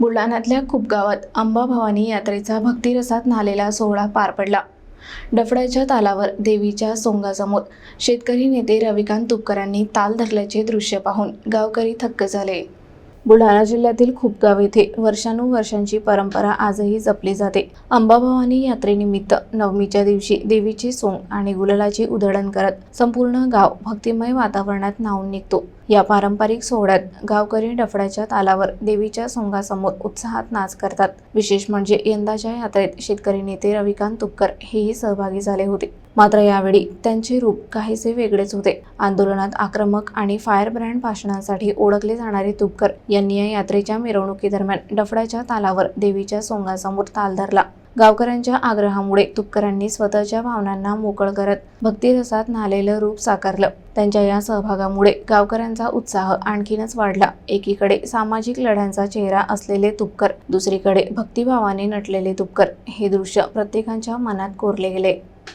बुलढाण्यातल्या खूप गावात अंबाभवानी यात्रेचा भक्तिरसात न्हालेला सोहळा पार पडला. डफड्याच्या तालावर देवीच्या सोंगासमोर शेतकरी नेते रविकांत तुपकरांनी ताल धरल्याचे दृश्य पाहून गावकरी थक्क झाले. बुलढाणा जिल्ह्यातील खूपगाव येथे वर्षानुवर्षांची परंपरा आजही जपली जाते. अंबाभवानी यात्रेनिमित्त नवमीच्या दिवशी देवीची सोंग आणि गुलालाची उधळण करत संपूर्ण गाव भक्तिमय वातावरणात न्हावून निघतो. या पारंपरिक सोहळ्यात गावकरी डफड्याच्या तालावर देवीच्या सोंगासमोर उत्साहात नाच करतात. विशेष म्हणजे यंदाच्या यात्रेत शेतकरी नेते रविकांत तुपकर हेही सहभागी झाले होते. मात्र यावेळी त्यांचे रूप काहीसे वेगळेच होते. आंदोलनात आक्रमक आणि फायर ब्रँड भाषणांसाठी ओळखले जाणारे तुपकर यांनी या यात्रेच्या मिरवणुकीदरम्यान डफड्याच्या तालावर देवीच्या सोंगासमोर ताल धरला. गावकऱ्यांच्या आग्रहामुळे तुपकरांनी स्वतःच्या भावनांना मोकळ करत भक्तिरसात न्हालेलं रूप साकारलं. त्यांच्या या सहभागामुळे गावकऱ्यांचा उत्साह आणखीनच वाढला. एकीकडे सामाजिक लढ्यांचा चेहरा असलेले तुपकर दुसरीकडे भक्तिभावाने नटलेले तुपकर हे दृश्य प्रत्येकाच्या मनात कोरले गेले.